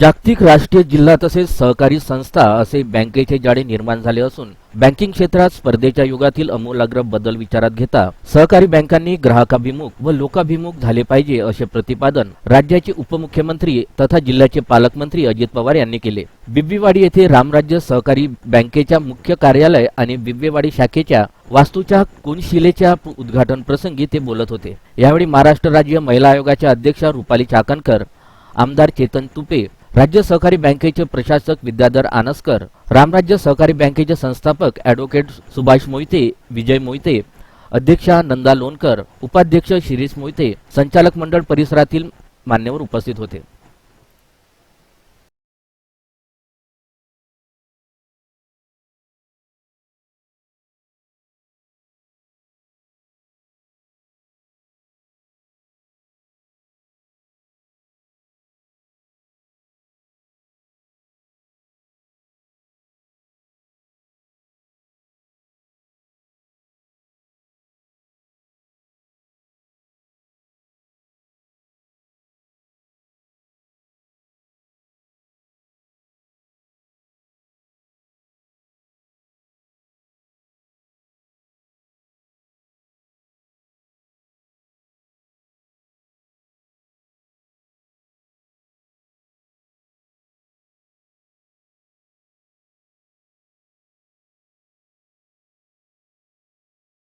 जागतिक राष्ट्रीय जिल्हा तसेच सहकारी संस्था असे बँकेचे जाळे निर्माण झाले असून बँकिंग क्षेत्रात स्पर्धेच्या युगातील अमूलाग्र बदल विचारात घेता सहकारी बँकांनी ग्राहकाभिमुख व लोकाभिमुख झाले पाहिजे असे प्रतिपादन राज्याचे उपमुख्यमंत्री तथा जिल्ह्याचे पालकमंत्री अजित पवार यांनी केले. बिब्बीवाडी येथे रामराज्य सहकारी बँकेच्या मुख्य कार्यालय आणि बिब्बेवाडी शाखेच्या वास्तूच्या कोनशिलेच्या उद्घाटन प्रसंगी ते बोलत होते. यावेळी महाराष्ट्र राज्य महिला आयोगाच्या अध्यक्षा रुपाली चाकणकर आमदार चेतन तुपे राज्य सहकारी बँकेचे प्रशासक विद्याधर आनसकर रामराज्य सहकारी बँकेचे संस्थापक ॲडव्होकेट सुभाष मोहिते विजय मोहिते अध्यक्षा नंदा लोणकर उपाध्यक्ष शिरीष मोहिते संचालक मंडळ परिसरातील मान्यवर उपस्थित होते.